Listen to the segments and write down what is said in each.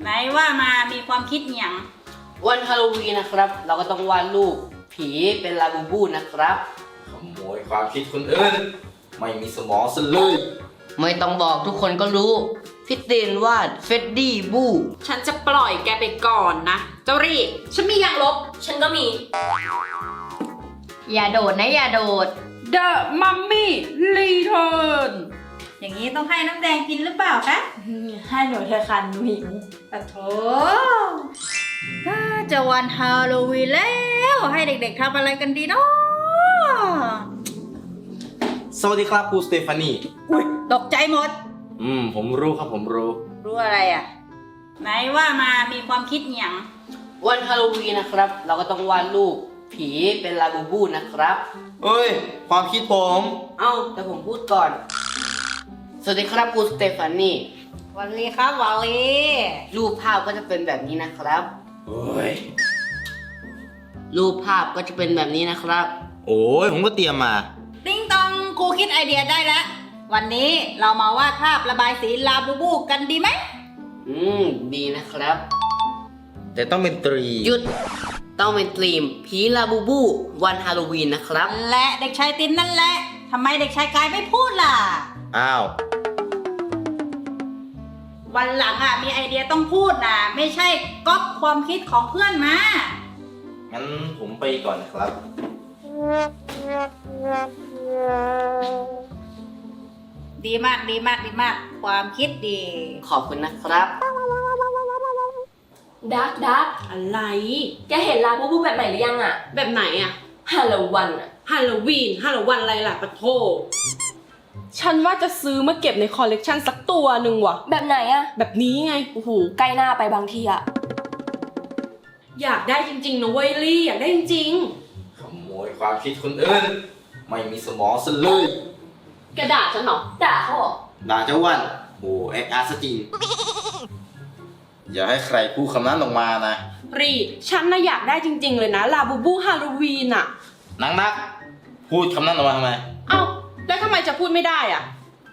ไหนว่ามามีความคิดอหย่างวันฮาโลวีนนะครับ เราก็ต้องวาดรูปผีเป็นลาบูบูนะครับ ขโมยความคิดคนอื่น ไม่มีสมองซะเลย ไม่ต้องบอกทุกคนก็รู้ พี่เตนวาดเฟดดี้บู ฉันจะปล่อยแกไปก่อนนะ เจ้ารีฉันมียางลบ ฉันก็มี อย่าโดดนะอย่าโดด The Mummy Return อย่างนี้ต้องให้น้ำแดงกินหรือเปล่าคะให้หนูเธอะคันหนูหิวปะโถถ้าจะวันฮาโลวีนแล้ว ให้เด็กๆทำอะไรกันดีเนาะสวัสดีครับครูสเตฟานีอุ้ยตกใจหมด อืม ผมรู้ครับผมรู้ รู้อะไรอะ ไหนว่ามามีความคิดอหย่างวันฮาโลวีนนะครับ เราก็ต้องวาดรูปผีเป็นลาบูบูนะครับ เอ้ย ความคิดผม เอ้าแต่ผมพูดก่อน สวัสดีครับครูสเตฟานีวันลีครับวันลีรูปภาพก็จะเป็นแบบนี้นะครับเอ้ย รูปภาพก็จะเป็นแบบนี้นะครับ โอ้ยผมก็เตรียมมา ติ้งตองครูคิดไอเดียได้แล้ว วันนี้เรามาวาดภาพระบายสีลาบูบูกันดีไหม อืม ดีนะครับ แต่ต้องเป็นตรี หยุด ต้องเป็นตรีมผีลาบูบู วันฮาโลวีนนะครับ และเด็กชายตินนั่นแหละทำไมเด็กชายกายไม่พูดล่ะ อ้าว วันหลังอะมีไอเดียต้องพูดนะไม่ใช่ก๊อปความคิดของเพื่อนมา งั้นผมไปก่อนนะครับ ดีมากดีมากดีมาก ความคิดดี ขอบคุณนะครับ ดักดักอะไร แกเห็นลาบูบูแบบใหม่หรือยังอะแบบไหนอะฮาโลวันอะฮาโลวีนฮาโลวันอะไรล่ะปะโท ฉันว่าจะซื้อมาเก็บในคอลเลกชันสักตัวหนึ่งว่ะ แบบไหนอะแบบนี้ไง โอ้โห ใกล้หน้าไปบางทีอะอยากได้จริงๆนะเว้ยลี่ อยากได้จริงขโมยความคิดคนอื่น ไม่มีสมองซะเลยๆ กระดาษฉันเหรอ ด่าเขาเหรอด่าเจ้าวันโอ้เอ็กอาร์สจริง อย่าให้ใครพูดคำนั้นออกมานะรีฉันน่ะอยากได้จริง ๆ เลยนะลาบูบูฮาโลวีนอะนักนักพูดคำนั้นออกมาทำไม เอ้า แล้วทำไมจะพูดไม่ได้อะ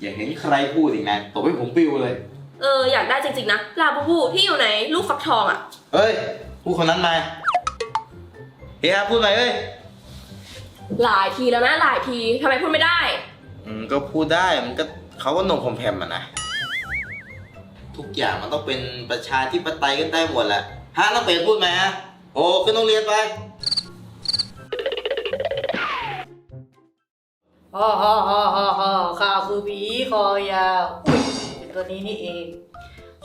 อย่าเห็นใครพูดอีกนะตบให้ผมปิวเลย เอออยากได้จริงๆนะ ลาบูบูที่อยู่ไหน ลูกฟักทองอะเอ้ย พูดคนนั้นมาเฮียพูดไปเอ้ยหลายทีแล้วนะหลายทีทำไมพูดไม่ได้ อืมก็พูดได้มันก็เขาก็นมผมแผมๆอะนะ ทุกอย่างมันต้องเป็นประชาธิปไตยกันได้หมดแหละฮะน้องเป็ดพูดไหมฮะโอ้ขึ้นโรงเรียนไป ฮ่าฮ่าฮ่าฮ่าฮ่าข้าคือผีคอยาวอุ๊ยเป็นตัวนี้นี่เอง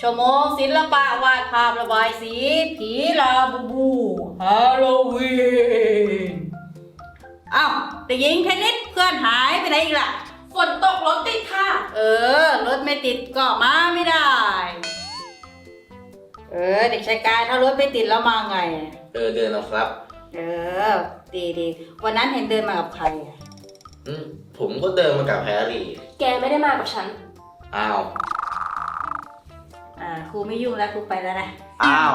ชั่วโมงศิลปะวาดภาพระบายสี ผีลาบูบูฮาโลวีนอ้าวแต่หญิงเทนนิสเพื่อนหายไปไหนอีกล่ะ ฝนตกรถติดค่ะ เออ รถไม่ติดก็มาไม่ได้ เออ เด็กชายกายถ้ารถไม่ติดแล้วมาไง เออเดินเอาครับ เออ ดีดีวันนั้นเห็นเดินมากับใครอะอืม ผมก็เดินมากับแฮร์รี่ แกไม่ได้มากับฉัน อ้าว อ่าครูไม่ยุ่งแล้วครูไปแล้วนะ อ้าว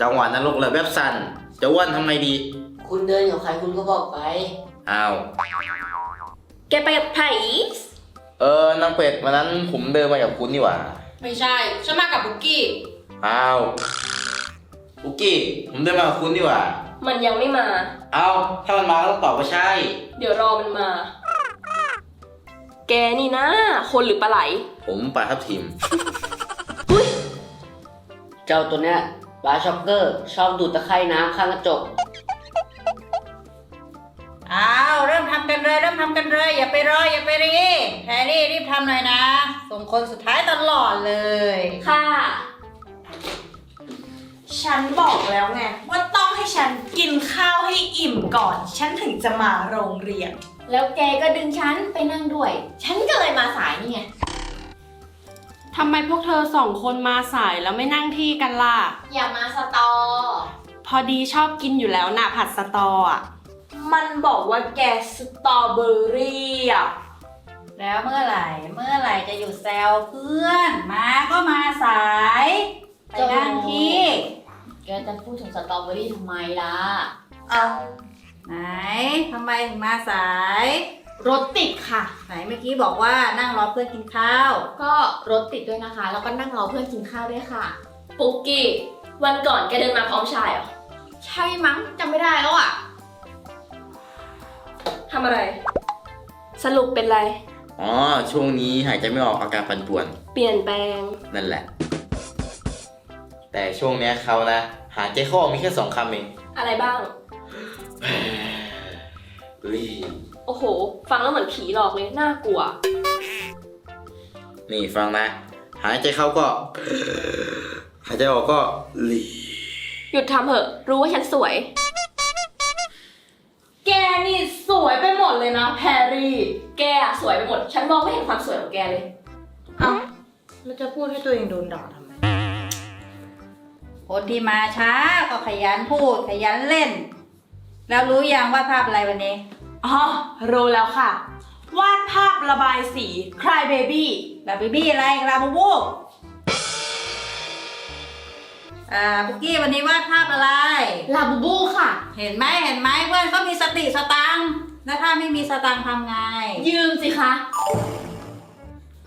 จังหวะนรกเลยแบบสั่น จะอ้วันทำไงดี คุณเดินกับใครคุณก็บอกไป อ้าว แกไปกับไผ่เออนางเป็ดวันนั้นผมเดินมากับคุณนี่หว่า ไม่ใช่ ฉันมากับบุกกี้ อ้าวปุกกี้ ผมเดินมากับคุณนี่หว่า มันยังไม่มา เอาถ้ามันมาก็ต้องตอบว่าใช่ เดี๋ยวรอมันมา แกนี่นะ คนหรือปลาไหล ผมปลาทับทิม เจ้าตัวเนี้ยปลาช็อกเกอร์ ชอบดูดตะไคร่น้ำข้างกระจก อ้าวเริ่มทำกันเลย เริ่มทำกันเลย อย่าไปรออย่าไปรีแพรรี่รีบทำหน่อยนะ ส่งคนสุดท้ายตลอดเลย ค่ะ ฉันบอกแล้วไง ว่าต้องให้ฉันกินข้าวให้อิ่มก่อน ฉันถึงจะมาโรงเรียน แล้วแกก็ดึงฉันไปนั่งด้วย ฉันก็เลยมาสายนี่ไง ทำไมพวกเธอสองคนมาสายแล้วไม่นั่งที่กันล่ะ อย่ามาสตอ พอดีชอบกินอยู่แล้วน่ะผัดสตออะมันบอกว่าแกสตรอเบอรี่อะ แล้วเมื่อไหร่ เมื่อไหร่จะหยุดแซวเพื่อน มาก็มาสาย ไปนั่งที่ แกจะพูดถึงสตรอเบอรี่ทำไมล่ะ เอาไหน ทำไมถึงมาสาย รถติดค่ะ ไหนเมื่อกี้บอกว่านั่งรอเพื่อนกินข้าว ก็รถติดด้วยนะคะ แล้วก็นั่งรอเพื่อนกินข้าวด้วยค่ะ ปุกกี้ วันก่อนแกเดินมาพร้อมชายเหรอ ใช่มั้งจำไม่ได้แล้วอะทำอะไร สรุปเป็นไร อ๋อ ช่วงนี้หายใจไม่ออกอาการปั่นป่วน เปลี่ยนแปลง นั่นแหละ แต่ช่วงเนี้ยเขานะ หายใจเข้าออกมีแค่สองคำเอง อะไรบ้างเฮ้ย โอ้โห ฟังแล้วเหมือนผีหลอกเลย น่ากลัว นี่ฟังนะ หายใจเข้าก็ หายใจออกก็หลีหยุดทำเถอะ รู้ว่าฉันสวย แกนี่สวยไปหมดเลยนะแพรรี่ แกอะสวยไปหมด ฉันมองไม่เห็นความสวยของแกเลยเอ้าแล้วจะพูดให้ตัวเองโดนด่าทำไม คนที่มาช้าก็ขยันพูดขยันเล่น แล้วรู้ยังว่าภาพอะไรวันนี้ อ๋อ รู้แล้วค่ะ วาดภาพระบายสี Cry Baby แบบบีบี้อะไรลาบูบูอ่าบุกกี้วันนี้วาดภาพอะไร ลาบูบูค่ะ เห็นไหมเห็นไหมเพื่อนเขามีสติสตังค์แล้วถ้าไม่มีสตังค์ทำไง ยืมสิคะ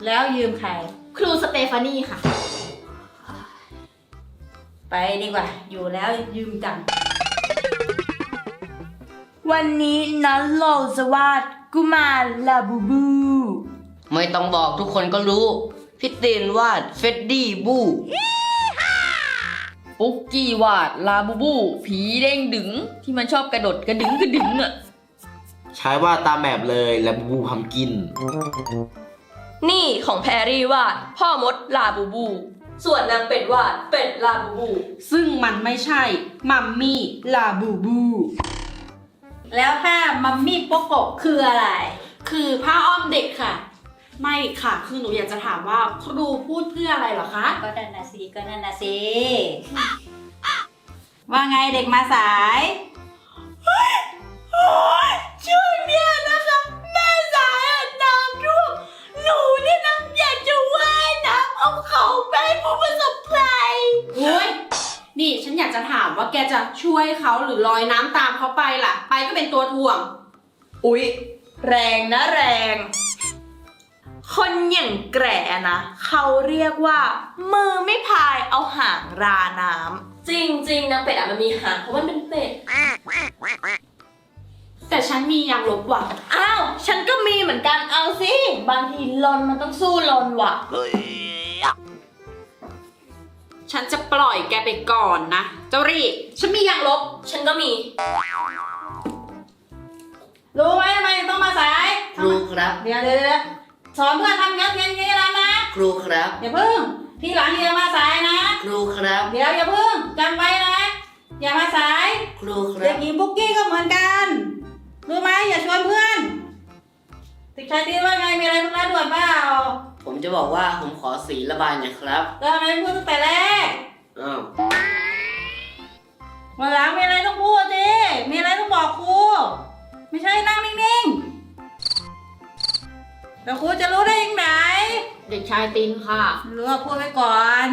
แล้วยืมใคร ครูสเตฟานี่ค่ะ ไปดีกว่า อยู่แล้วยืมจัง วันนี้นันโลจะวาดกุมารลาบูบู ไม่ต้องบอกทุกคนก็รู้ พี่ตีนวาดเฟดดี้บูปุ๊กกี้วาดลาบูบู ผีเด้งดึง ที่มันชอบกระโดดกระดึงกระดึงอะ ใช้ว่าตามแบบเลยแล้วบูทำกิน นี่ของแพรรี่วาดพ่อมดลาบูบู ส่วนนางเป็ดวาดเป็ดลาบูบู ซึ่งมันไม่ใช่ มัมมี่ลาบูบู แล้วถ้ามัมมี่โปโกะคืออะไร คือผ้าอ้อมเด็กค่ะ ไม่ค่ะ คือหนูอยากจะถามว่าครูพูดเพื่ออะไรเหรอคะ ก็นั่นนะสิก็นั่นนะสิว่าไงเด็กมาสายช่วงเนี้ยนะคะแม่สายอะน้ำท่วมหนูเนี่ยนะอยากจะว่ายน้ำเอาเขาไปให้ผู้ประสบภัยโอ้ย นี่ฉันอยากจะถามว่าแกจะช่วยเขาหรือลอยน้ำตามเขาไปล่ะ ไปก็เป็นตัวถ่วง อุ๊ย แรงนะแรง คนอย่างแกร่นะ เขาเรียกว่า มือไม่พายเอาหางราน้จริงจริงๆนางเป็ดอะมันมีหางเพราะมันเป็นเป็ด แต่ฉันมียางลบว่ะำอ้าว ฉันก็มีเหมือนกันเอาสิ บางทีลนมันต้องสู้ลนว่ะ ฉันจะปล่อยแกไปก่อนนะ เจ้ารี่ ฉันมียางลบ ฉันก็มี รู้ไหมทำไมต้องมาสายครูครับ เดี๋ยวเดี๋ยวเดี๋ยวสอนเพื่อนทำงานอย่างนี้แล้วนะ ครูครับ อย่าเพิ่ง ทีหลังอย่ามาสายนะ ครูครับ เดี๋ยวอย่าเพิ่งจำไว้นะ อย่ามาสาย ครูคเด็รักบ หญิงปุ๊กกี้ก็เหมือนกัน รู้ไหมอย่าชวนเพื่อนติดชายตีว่าไงมีอะไรต้องนัดด่วนเปล่า ผมจะบอกว่าผมขอสีระบายหน่อยครับแล้วทำไมไม่พูดตั้งแต่แรกอ้าววันหลังมีอะไรต้องพูดสิมีอะไรต้องบอกครู ไม่ใช่นั่งนิ่งๆแล้วครูจะรู้ได้ยังไงเด็กชายตินค่ะ รู้ว่าพูดไว้ก่อน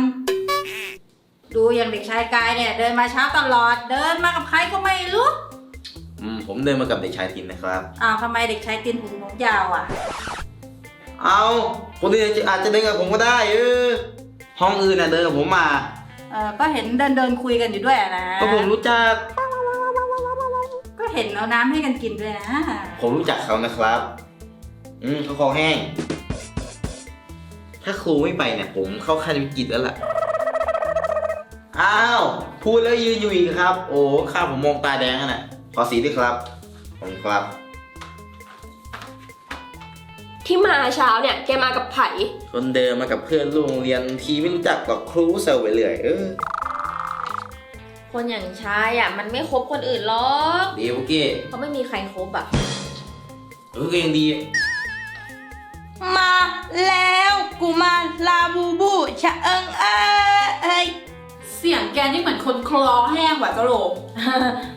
ดูอย่างเด็กชายกายเนี่ย เดินมาเช้าตลอด เดินมากับใครก็ไม่รู้อืมผมเดินมากับเด็กชายทินนะครับ อ้าวทำไมเด็กชายตินหูผมยาวอะ เอาคนอื่นอาจจะเดินกับผมก็ได้เออห้องอื่นน่ะเดินกับผมมา เออก็เห็นเดินเดินคุยกันอยู่ด้วยอะนะ ก็ผมรู้จัก ก็เห็นเอาน้ำให้กันกินด้วยนะ ผมรู้จักเขานะครับ อืมเขาคอแห้ง ถ้าครูไม่ไปเนี่ยผมเข้าขั้นวิกฤตแล้วล่ะ อ้าว พูดแล้วยืนอยู่อีกครับ โอ้ข้าผมมองตาแดงอะน่ะขอสีด้วยครับ ผมครับ ที่มาเช้าเนี่ย แกมากับไผ่คนเดินมากับเพื่อนร่วมโรงเรียนทีไม่รู้จักหรอกครูเซลไปเลยเออคนอย่างชายอะ มันไม่คบคนอื่นหรอกดีโอเคเขาไม่มีใครคบอะเออก็ยังดี มาแล้วกุมารลาบูบูชะเอิงเอ้ยเสียงแกนี่เหมือนคนคลอแห้งว่ะเจ้าโหล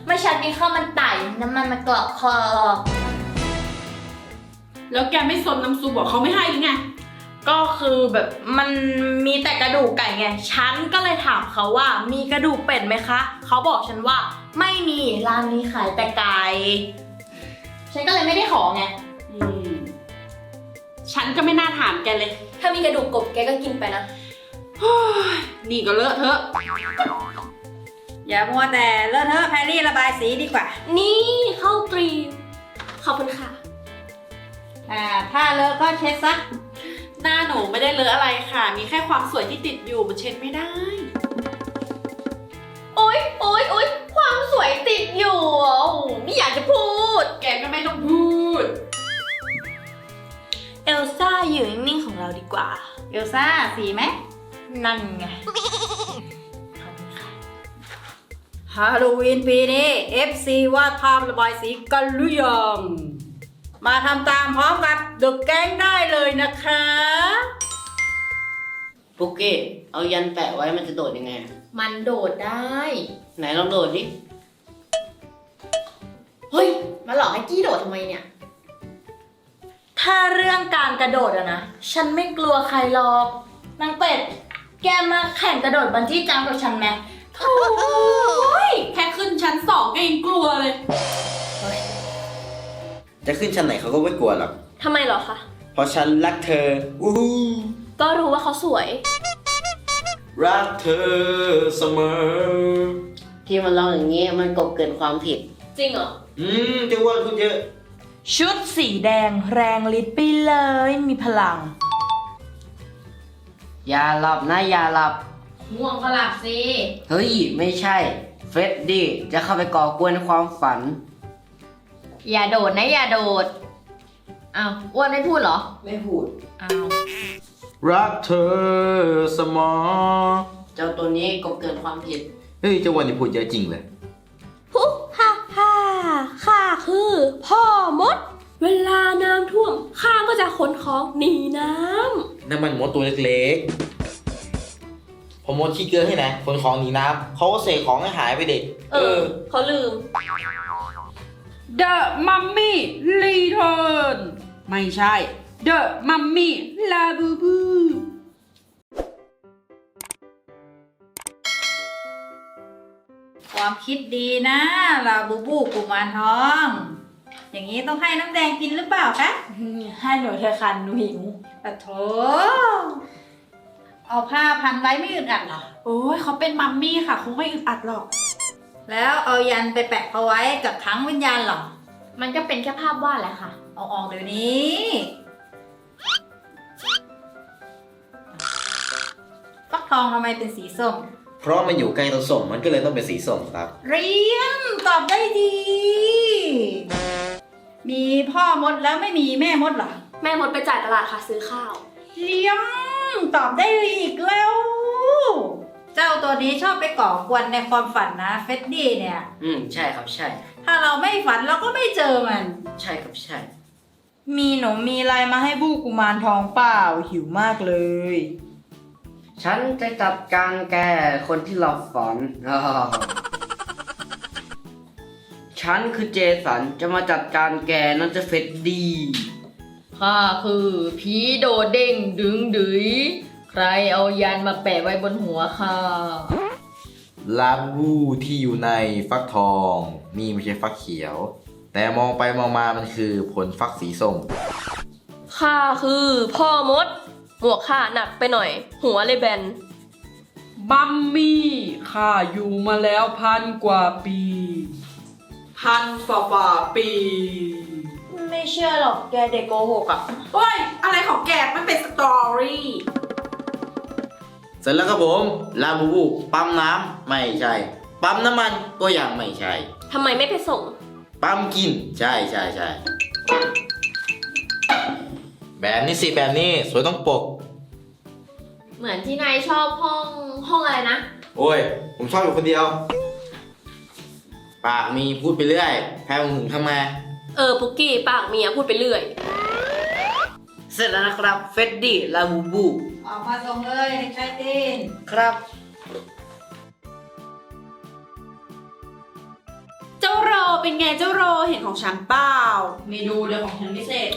ไม่ชัดมีข้าวมันไต่น้ำมันมากรอกคอ แล้วแกไม่สนน้ำซุปบอกเขาไม่ให้หรือไง ก็คือแบบมันมีแต่กระดูกไก่ไง ฉันก็เลยถามเขาว่ามีกระดูกเป็ดไหมคะ เขาบอกฉันว่าไม่มีร้านนี้ขายแต่ไก่ ฉันก็เลยไม่ได้ขอไง อืม ฉันก็ไม่น่าถามแกเลย ถ้ามีกระดูกกบแกก็กินไปนะนี่ก็เลอะเทอะ อย่ามัวแต่เลอะเทอะแพรรี่ระบายสีดีกว่า นี่เข้าตรีมขอบคุณค่ะ อ่าถ้าเลอะก็เช็ดซะหน้าหนูไม่ได้เลอะอะไรค่ะ มีแค่ความสวยที่ติดอยู่มันเช็ดไม่ได้ โอ๊ยโอ๊ยโอ๊ยความสวยติดอยู่อะโอ้โหไม่อยากจะพูด แกก็ไม่ต้องพูด เอลซ่าอยู่นิ่งๆของเราดีกว่า เอลซ่าสีไหมนั่นไงฮาโลวีนปีนี้ FC วาดภาพระบายสีกันหรือยัง มาทำตามพร้อมกับเดอะแก๊งได้เลยนะคะปุกกี้เอายันแปะไว้มันจะโดดยังไง มันโดดได้ ไหนลองโดดดิเฮ้ย มาหลอกให้กี้โดดทำไมเนี่ย ถ้าเรื่องการกระโดดอะนะ ฉันไม่กลัวใครหรอกนางเป็ด แกมาแข่งกระโดดบันจี้จัมป์กับฉันไหมโถ่ยแค่ขึ้นชั้นสองก็ยังกลัวเลย จะขึ้นชั้นไหนเขาก็ไม่กลัวหรอก ทำไมเหรอคะ เพราะฉันรักเธออู้หูก็รู้ว่าเขาสวย รักเธอเสมอ ที่มันร้องอย่างนี้มันกบเกินความผิด จริงเหรอ อืมจะว่าคุณเยอะ ชุดสีแดงแรงฤทธิ์ไปเลยมีพลัง อย่าหลับนะอย่าหลับ ง่วงก็หลับสิ เฮ้ย ไม่ใช่ เฟรดดี้จะเข้าไปก่อกวนความฝัน อย่าโดดนะอย่าโดดอ้าวอ้วนไม่พูดเหรอไม่พูด อ้าวรักเธอเสมอเจ้าตัวนี้กบเกินความผิด เฮ้ยเจ้าวันนี้พูดเยอะจริงเลย พุฮ่าฮ่าข้าคือ พ่อมด เวลาน้ำท่วมข้าก็จะขนของหนีน้นั่นมันมดตัวเล็กๆ ผมมดขี้เกลือให้นะคนของหนีน้ำเขาก็เสกของให้หายไปเด็กำเออ เขาลืม The Mummy Return ไม่ใช่ The Mummy Labubu ความคิดดีนะลาบูบูกุมารทอง อย่างนี้ต้องให้น้ำแดงกินหรือเปล่าคะให้หนูเธอะคันหนูหิวปะโถเอาผ้าพันไว้ไม่อึดอัดเหรอ โอ้ยเขาเป็นมัมมี่ค่ะ คงไม่อึดอัดหรอก แล้วเอายันไปแปะเขาไว้กับขังวิญญาณเหรอ มันก็เป็นแค่ภาพวาดแหละค่ะ เอาออกเดี๋ยวนี้ ฟักทองทำไมเป็นสีส้ม เพราะมันอยู่ใกล้ต้นส้มมันก็เลยต้องเป็นสีส้มครับ เรียนตอบได้ดี มีพ่อมดแล้วไม่มีแม่มดเหรอ แม่มดไปจ่ายตลาดค่ะซื้อข้าว เรียมตอบได้อีกแล้ว เจ้าตัวนี้ชอบไปก่อกวนในความฝันนะเฟดดี้เนี่ย อืมใช่ครับใช่ ถ้าเราไม่ฝันเราก็ไม่เจอมัน ใช่ครับใช่ มีหนูมีอะไรมาให้บูกุมารทองเปล่าหิวมากเลย ฉันจะจัดการแกคนที่หลอกฝันฉันคือเจสันจะมาจัดการแกนั่นจะเฟดดี้ ข้าคือผีโดดเด้งดึงดืย ใครเอายันมาแปะไว้บนหัวข้าลาบูที่อยู่ในฟักทอง นี่ไม่ใช่ฟักเขียว แต่มองไปมองมามันคือผลฟักสีส้มข้าคือพ่อมด หมวกข้าหนักไปหน่อย หัวเลยแบน บัมมี่ข้าอยู่มาแล้วพันกว่าปี พันฝ่าฝ่าปี ไม่เชื่อหรอกแกเด็กโกหกอะ โอ้ย อะไรของแกมันเป็นสตอรี่ เสร็จแล้วครับผมลาบูบูปั๊มน้ำไม่ใช่ ปั๊มน้ำมันก็ยังไม่ใช่ ทำไมไม่ไปส่ง ปั๊มกินใช่ใช่ใช่แบบนี้สิแบบนี้สวยต้องปก เหมือนที่นายชอบห้องห้องอะไรนะ โอ้ย ผมชอบอยู่คนเดียว ปากมีพูดไปเรื่อยแพ้ผมถึงทำไม เออปุกกี้ปากเมียพูดไปเรื่อย เสร็จแล้วนะครับเฟดดี้ลาบูบูออกมาส่งเลยให้ใช้ตีนครับเจ้าโรเป็นไงเจ้าโรเห็นของฉันเปล่าเมนูเดียวของฉันพิเศษ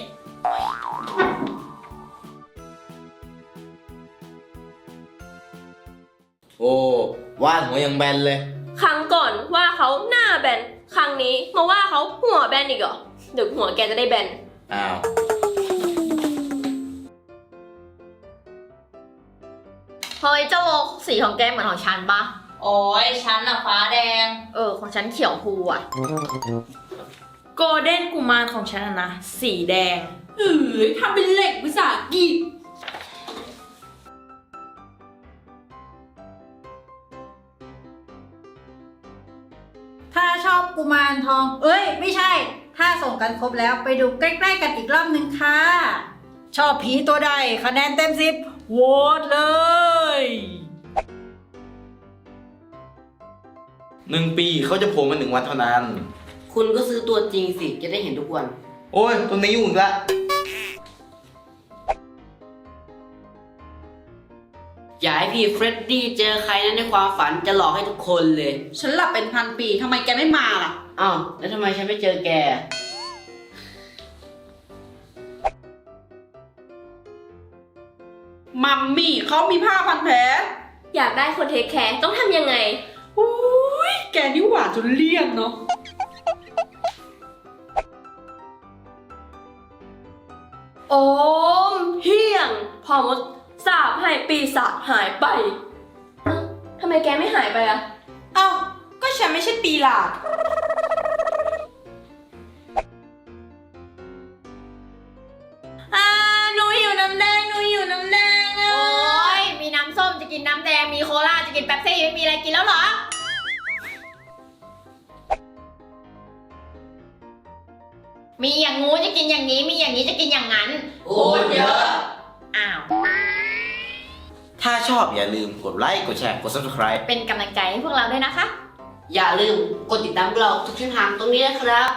โอ้วาดหัวยังแบนเลย ครั้งก่อนว่าเขาหน้าแบน ครั้งนี้มาว่าเขาหัวแบนอีกเหรอเดี๋ยวหัวแกจะได้แบนอ้าว ฮ้ยเจ้าโลกสีของแกเหมือนของฉันปะโอ้ยฉันอะฟ้าแดง เออ ของฉันเขียวพูอะ โกลเด้นกุมารของฉันอะนะ สีแดง เอ้ยทำเป็นเหล็กภาษาอังกฤษถ้าชอบกุมารทอง เอ้ย ไม่ใช่ ถ้าส่งกันครบแล้วไปดูใกล้ๆกันอีกรอบหนึ่งค่ะ ชอบผีตัวใดคะแนนเต็มสิบโหวตเลย หนึ่งปีเขาจะโผล่มาหนึ่งวันเท่านั้น คุณก็ซื้อตัวจริงสิ จะได้เห็นทุกวัน โอ้ยตรงนี้ยุ่งอีกละ อย่าให้พี่เฟรดดี้เจอใครนั้นในความฝันจะหลอกให้ทุกคนเลย ฉันหลับเป็นพันปีทำไมแกไม่มาล่ะ อ้าว แล้วทำไมฉันไม่เจอแก มัมมี่เขามีผ้าพันแผลอยากได้คนเทคแคร์ต้องทำยังไง อุ้ยแกนี่หวานจนเลี่ยนเนาะ โอมเฮียง พอมดสาบให้ปีศาจหายไปเอ้าทำไมแกไม่หายไปอะ เอ้าก็ฉันไม่ใช่ปีหลาด กินน้ำแดงมีโคลาจะกินแป๊บซี่ไม่มีอะไรกินแล้วเหรอ มีอย่างงูจะกินอย่างนี้ มีอย่างนี้จะกินอย่างนั้นโอ้ยเยอะ อ้าว ถ้าชอบอย่าลืมกดไลค์ กดแชร์ กด subscribe เป็นกำลังใจให้พวกเราด้วยนะคะ อย่าลืมกดติดตามเราทุกช่องทางตรงนี้นะครับ